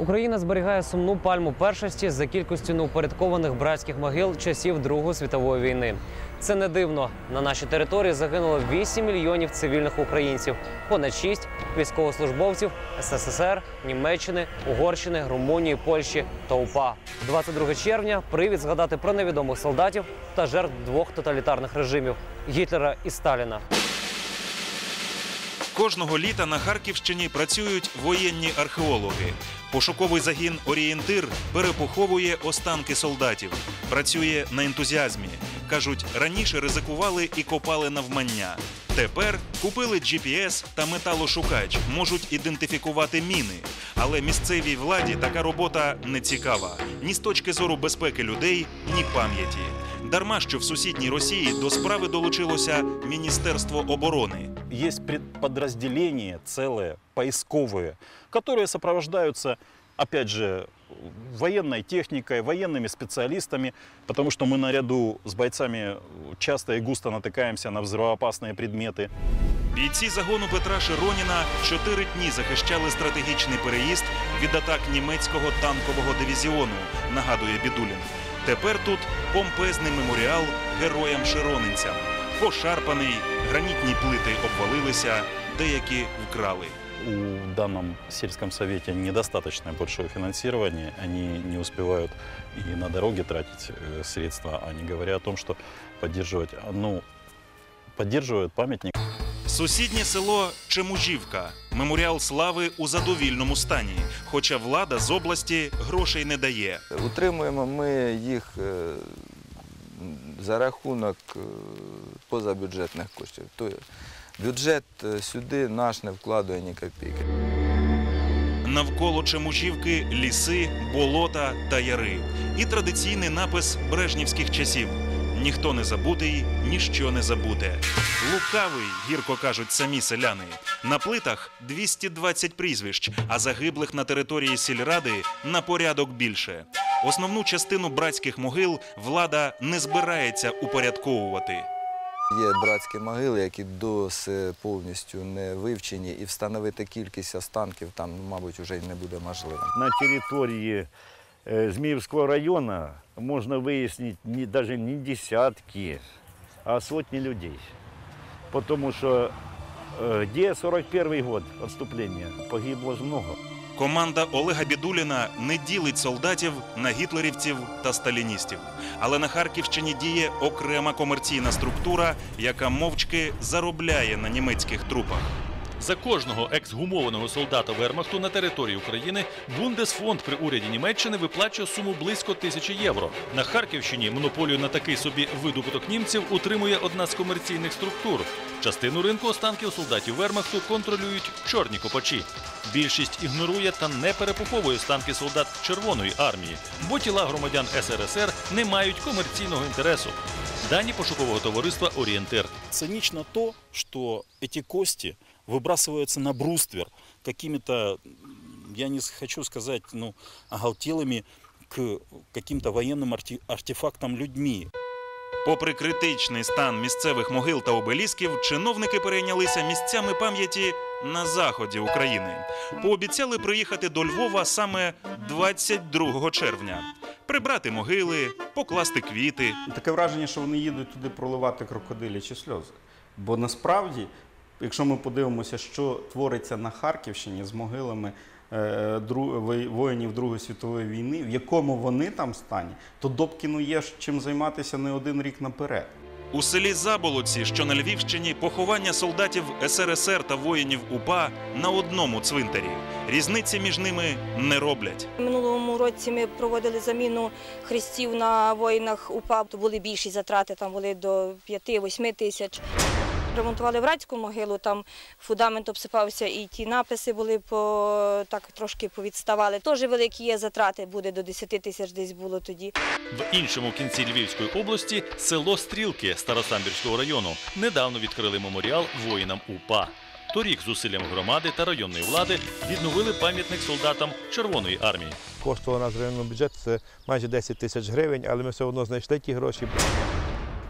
Україна зберігає сумну пальму першості за кількістю неупорядкованих братських могил часів Другої світової війни. Це не дивно. На нашій території загинуло 8 мільйонів цивільних українців, понад 6 військовослужбовців СССР, Німеччини, Угорщини, Румунії, Польщі та УПА. 22 червня привід згадати про невідомих солдатів та жертв двох тоталітарних режимів Гітлера і Сталіна. Кожного літа на Харківщині працюють воєнні археологи. Пошуковий загін Орієнтир перепоховує останки солдатів, працює на ентузіазмі. Кажуть, раніше ризикували і копали навмання. Тепер купили GPS та металошукач, можуть ідентифікувати міни. Але місцевій владі така робота не цікава ні з точки зору безпеки людей, ні пам'яті. Дарма що в сусідній Росії до справи долучилося Міністерство оборони. есть подразделения целые, поисковые, которые сопровождаются, опять же, военной техникой, военными специалистами, потому что мы наряду с бойцами часто и густо натыкаемся на взрывоопасные предметы. Бійці загону Петра Широніна чотири дні захищали стратегічний переїзд від атак німецького танкового дивізіону, нагадує Бідулін. Тепер тут помпезний меморіал героям широнинцям. Пошарпаний, гранітні плити обвалилися, деякі вкрали. У данном сельском совете недостаточно большое финансирование, они не успевают и на дороге тратить э, средства, а не говоря о том, что поддерживать, ну, поддерживают памятник. Сусіднє село Чемужівка. Меморіал слави у задовільному стані, хоча влада з області грошей не дає. Утримуємо ми їх е, за рахунок е, позабюджетних коштів. Тобто бюджет е, сюди наш не вкладує ні копійки. Навколо Чемужівки ліси, болота та яри. І традиційний напис брежнівських часів: ніхто не забутий, ніщо не забуте. Лукавий, гірко кажуть самі селяни. На плитах 220 прізвищ, а загиблих на території сільради на порядок більше. Основну частину братських могил влада не збирається упорядковувати. Є братські могили, які досі повністю не вивчені, і встановити кількість останків там, мабуть, вже й не буде можливо. на территории э, Змеевского района можно выяснить не, даже не десятки, а сотни людей. Потому что э, где 41 год отступления погибло ж много. Команда Олега Бідуліна не ділить солдатів на гітлерівців та сталіністів. Але на Харківщині діє окрема комерційна структура, яка мовчки заробляє на німецьких трупах. За кожного ексгумованого солдата Вермахту на території України Бундесфонд при уряді Німеччини виплачує суму близько тисячі євро. На Харківщині монополію на такий собі видобуток німців утримує одна з комерційних структур. Частину ринку останків солдатів Вермахту контролюють чорні копачі. Більшість ігнорує та не перепоховує останки солдат Червоної армії, бо тіла громадян СРСР не мають комерційного інтересу. Дані пошукового товариства Орієнтир. Цинично то, что эти кости выбрасываются на бруствер какими-то, я не хочу сказать, ну, оголтелыми к каким-то военным арте- артефактам людьми. Попри критичний стан місцевих могил та обелісків, чиновники перейнялися місцями пам'яті на заході України. Пообіцяли приїхати до Львова саме 22 червня, прибрати могили, покласти квіти. Таке враження, що вони їдуть туди проливати крокодилячі сльози. Бо насправді, якщо ми подивимося, що твориться на Харківщині з могилами е, дру- воїнів Другої світової війни, в якому вони там стані, то Добкіну є чим займатися не один рік наперед. У селі Заболоці, що на Львівщині, поховання солдатів СРСР та воїнів УПА на одному цвинтарі. Різниці між ними не роблять. Минулому році ми проводили заміну хрестів на воїнах УПА. То були більші затрати, там були до 5-8 тисяч. Ремонтували братську могилу, там фундамент обсипався, і ті написи були по так трошки повідставали. Теж великі є затрати, буде до 10 тисяч десь було тоді. В іншому кінці Львівської області село Стрілки Старосамбірського району недавно відкрили меморіал воїнам УПА. Торік зусиллям громади та районної влади відновили пам'ятник солдатам Червоної армії. коштувало нас районного бюджету це майже 10 тисяч гривень, але ми все одно знайшли ті гроші.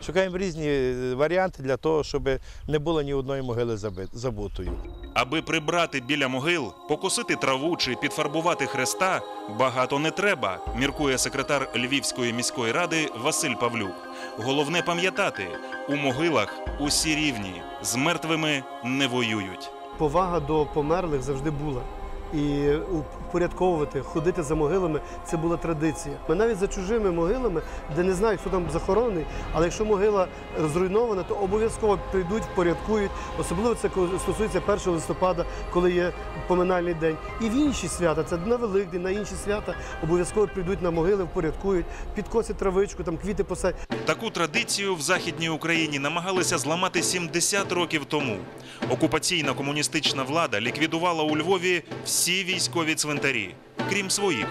Шукаємо різні е, варіанти для того, щоб не було ні одної могили забутою. Аби прибрати біля могил, покосити траву чи підфарбувати хреста, багато не треба, міркує секретар Львівської міської ради Василь Павлюк. Головне пам'ятати, у могилах усі рівні, з мертвими не воюють. повага до померлих завжди була. І упорядковувати, ходити за могилами це була традиція. Ми навіть за чужими могилами, де не знають, хто там захоронений, але якщо могила зруйнована, то обов'язково прийдуть, впорядкують. Особливо це стосується 1 листопада, коли є поминальний день. І в інші свята, це на Великдень, на інші свята, обов'язково прийдуть на могили, впорядкують, підкосять травичку, там квіти посадять. Таку традицію в Західній Україні намагалися зламати 70 років тому. Окупаційна комуністична влада ліквідувала у Львові всі військові цвинтарі, крім своїх.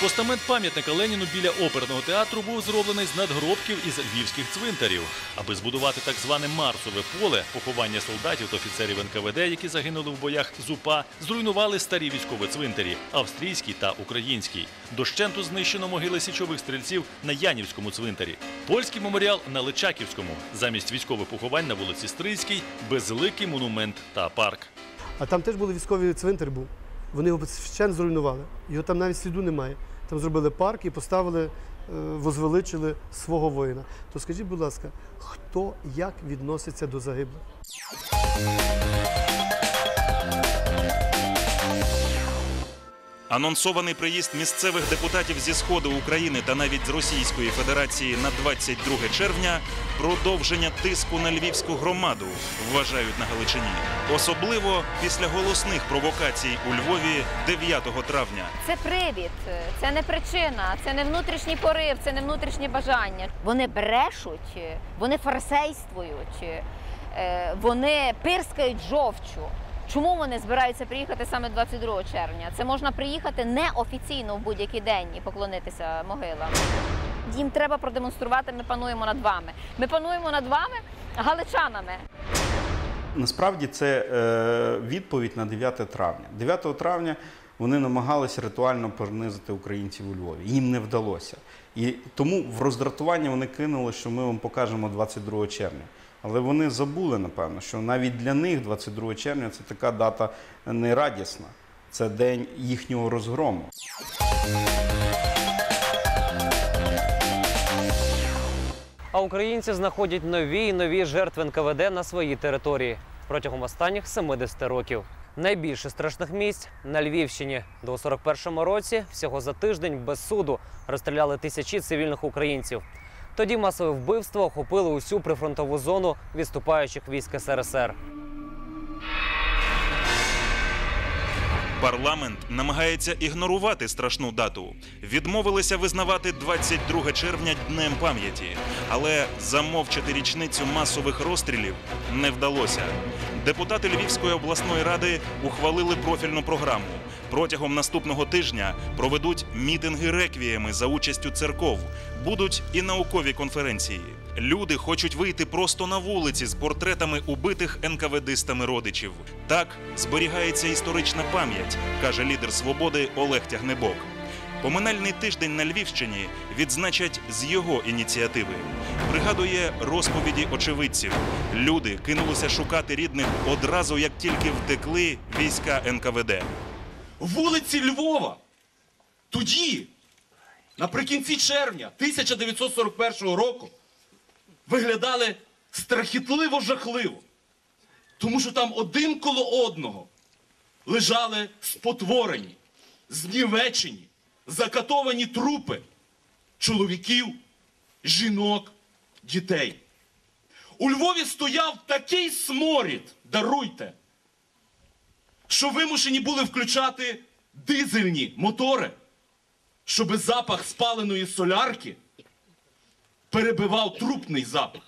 Постамент пам'ятника Леніну біля оперного театру був зроблений з надгробків із львівських цвинтарів. Аби збудувати так зване Марсове поле, поховання солдатів та офіцерів НКВД, які загинули в боях з УПА, зруйнували старі військові цвинтарі австрійський та український. Дощенту знищено могили січових стрільців на Янівському цвинтарі. Польський меморіал на Личаківському. Замість військових поховань на вулиці Стрийській безликий монумент та парк. А там теж були військовий цвинтар був. Вони його вщен зруйнували. Його там навіть сліду немає. Там зробили парк і поставили, е, возвеличили свого воїна. То скажіть, будь ласка, хто як відноситься до загиблих? Анонсований приїзд місцевих депутатів зі сходу України та навіть з Російської Федерації на 22 червня продовження тиску на львівську громаду, вважають на Галичині. Особливо після голосних провокацій у Львові 9 травня. Це привід, це не причина, це не внутрішній порив, це не внутрішнє бажання. Вони брешуть, вони фарисействують, е, вони пирскають жовчу. Чому вони збираються приїхати саме 22 червня? Це можна приїхати неофіційно в будь-який день і поклонитися могилам. Їм треба продемонструвати, ми пануємо над вами. Ми пануємо над вами, галичанами. Насправді це е, відповідь на 9 травня. 9 травня вони намагалися ритуально понизити українців у Львові. Їм не вдалося. І тому в роздратування вони кинули, що ми вам покажемо 22 червня. Але вони забули, напевно, що навіть для них 22 червня це така дата не радісна. Це день їхнього розгрому. А українці знаходять нові і нові жертви НКВД на своїй території протягом останніх 70 років. Найбільше страшних місць на Львівщині. До 41-му році всього за тиждень без суду розстріляли тисячі цивільних українців. Тоді масове вбивство охопило усю прифронтову зону відступаючих військ СРСР. Парламент намагається ігнорувати страшну дату. Відмовилися визнавати 22 червня днем пам'яті, але замовчати річницю масових розстрілів не вдалося. Депутати Львівської обласної ради ухвалили профільну програму. Протягом наступного тижня проведуть мітинги реквіями за участю церков. Будуть і наукові конференції. Люди хочуть вийти просто на вулиці з портретами убитих НКВДистами родичів. Так зберігається історична пам'ять, каже лідер свободи Олег Тягнебок. Поминальний тиждень на Львівщині відзначать з його ініціативи. Пригадує розповіді очевидців. Люди кинулися шукати рідних одразу, як тільки втекли війська НКВД. Вулиці Львова. Тоді, наприкінці червня 1941 року, виглядали страхітливо жахливо. Тому що там один коло одного лежали спотворені, знівечені, закатовані трупи чоловіків, жінок, дітей. У Львові стояв такий сморід, даруйте, що вимушені були включати дизельні мотори, щоб запах спаленої солярки перебивав трупний запах.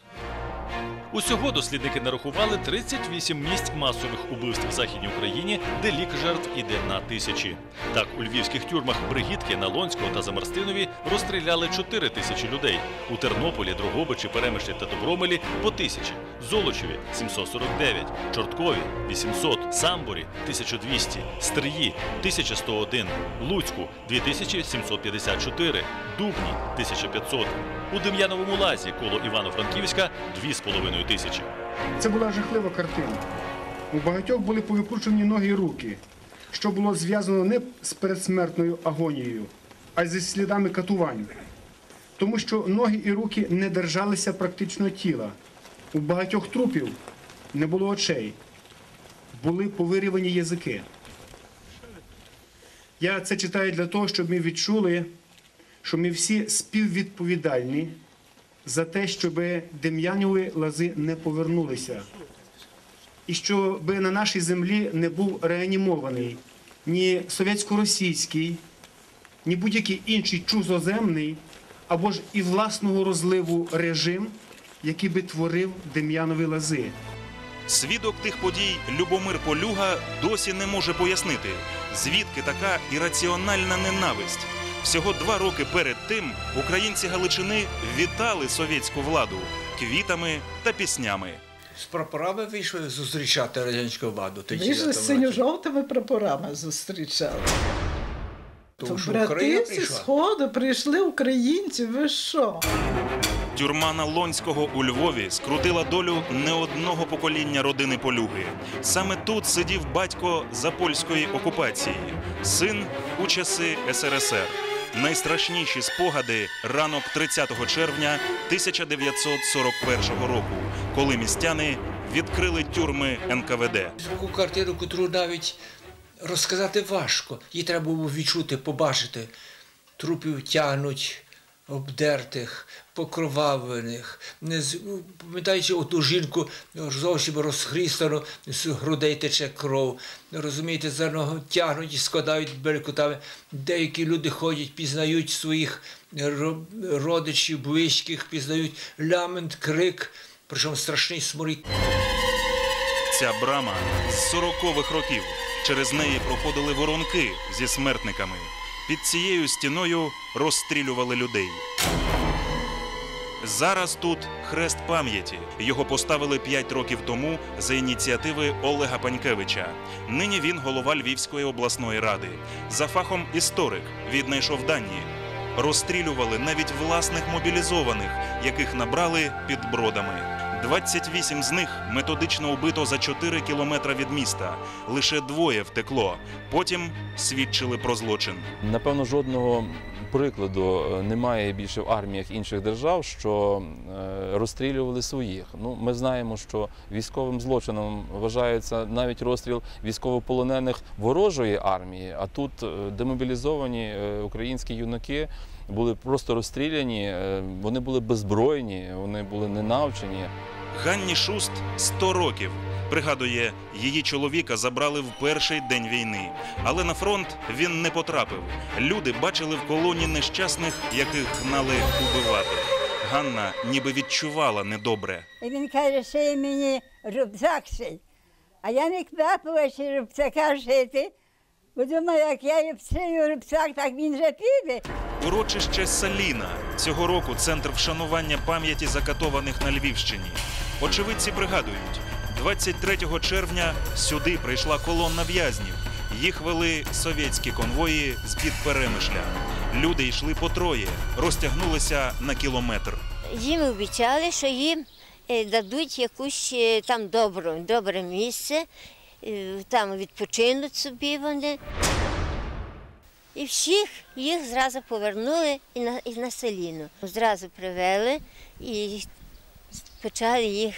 Усього дослідники нарахували 38 місць масових убивств в Західній Україні, де лік жертв іде на тисячі. Так, у львівських тюрмах Бригітки, Налонського та Замарстинові розстріляли 4 тисячі людей. У Тернополі, Дрогобичі, Перемишлі та Добромелі по тисячі. Золочеві 749, Чорткові 800, Самборі 1200, Стрії 1101, Луцьку 2754, Дубні 1500. У Дем'яновому лазі коло Івано-Франківська 2,5 тисячі. Це була жахлива картина. У багатьох були повикручені ноги і руки, що було зв'язано не з передсмертною агонією, а зі слідами катувань. Тому що ноги і руки не держалися практично тіла. У багатьох трупів не було очей, були повирівані язики. Я це читаю для того, щоб ми відчули, що ми всі співвідповідальні за те, щоб Дем'янові лази не повернулися. І щоб на нашій землі не був реанімований ні совєтсько-російський, ні будь-який інший чужоземний або ж і власного розливу режим, який би творив Дем'янові лази. Свідок тих подій Любомир Полюга досі не може пояснити, звідки така ірраціональна ненависть. Всього два роки перед тим українці Галичини вітали совєтську владу квітами та піснями. З прапорами вийшли зустрічати радянську владу. Тоді Вийшли з синьо-жовтими прапорами зустрічали. Тому що брати зі сходу прийшли українці. Ви що? Тюрма Налонського у Львові скрутила долю не одного покоління родини Полюги. Саме тут сидів батько за польської окупації, син у часи СРСР. Найстрашніші спогади ранок 30 червня 1941 року, коли містяни відкрили тюрми НКВД. Таку картину, яку навіть розказати важко. Її треба було відчути, побачити. Трупів тягнуть, обдертих, покровавлених. Не з- ну, Пам'ятаючи оту жінку зовсім розхрістану, з грудей тече кров. Розумієте, за ногу тягнуть і складають белькутами. Деякі люди ходять, пізнають своїх родичів, близьких, пізнають лямент, крик, причому страшний сморід. Ця брама з 40-х років. Через неї проходили воронки зі смертниками. Під цією стіною розстрілювали людей. Зараз тут хрест пам'яті. Його поставили 5 років тому за ініціативи Олега Панькевича. Нині він голова Львівської обласної ради. За фахом історик віднайшов дані. Розстрілювали навіть власних мобілізованих, яких набрали під бродами. 28 з них методично убито за 4 кілометри від міста. Лише двоє втекло. Потім свідчили про злочин. Напевно, жодного прикладу е, немає більше в арміях інших держав, що е, розстрілювали своїх. Ну, ми знаємо, що військовим злочином вважається навіть розстріл військовополонених ворожої армії. А тут е, демобілізовані українські юнаки були просто розстріляні. е, Вони були беззбройні, вони були ненавчені. Ганні Шуст 100 років. Пригадує, її чоловіка забрали в перший день війни, але на фронт він не потрапив. Люди бачили в колоні нещасних, яких гнали убивати. Ганна ніби відчувала недобре. І він каже, що мені рюкзак ший. А я не квапила ще рюкзака шити, бо думаю, як я шию рюкзак, так він же піде. Урочище Саліна цього року центр вшанування пам'яті закатованих на Львівщині. Очевидці пригадують, 23 червня сюди прийшла колона в'язнів. Їх вели совєтські конвої з під перемишля. Люди йшли по троє, розтягнулися на кілометр. Їм обіцяли, що їм е, дадуть якусь е, там добру, добре місце, там відпочинуть собі вони. І всіх їх зразу повернули і на, і на селіну. Зразу привели і почали їх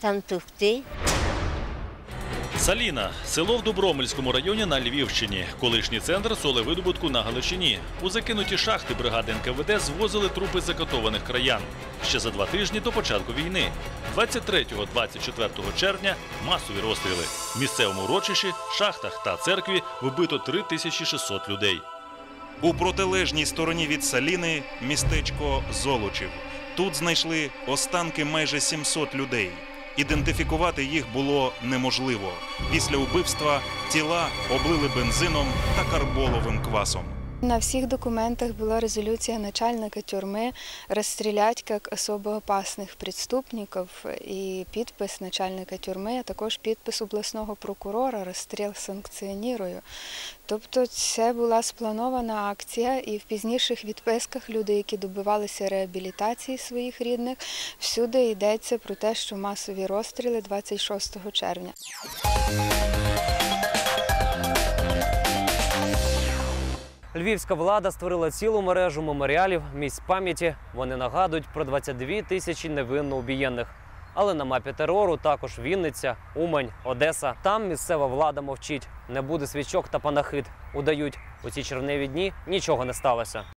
там товкти. Саліна село в Добромельському районі на Львівщині, колишній центр солевидобутку на Галичині. У закинуті шахти бригади НКВД звозили трупи закатованих краян. Ще за два тижні до початку війни. 23-24 червня масові розстріли. В місцевому урочищі, шахтах та церкві вбито 3600 людей. У протилежній стороні від Саліни містечко Золочів. Тут знайшли останки майже 700 людей. Ідентифікувати їх було неможливо. Після убивства тіла облили бензином та карболовим квасом. На всіх документах була резолюція начальника тюрми розстрілять як особо опасних преступників і підпис начальника тюрми, а також підпис обласного прокурора розстріл санкціонірую. Тобто це була спланована акція, і в пізніших відписках люди, які добивалися реабілітації своїх рідних, всюди йдеться про те, що масові розстріли 26 червня. Львівська влада створила цілу мережу меморіалів, місць пам'яті. Вони нагадують про 22 тисячі невинно убієнних. Але на мапі терору також Вінниця, Умань, Одеса. Там місцева влада мовчить. Не буде свічок та панахид. Удають у ці червневі дні нічого не сталося.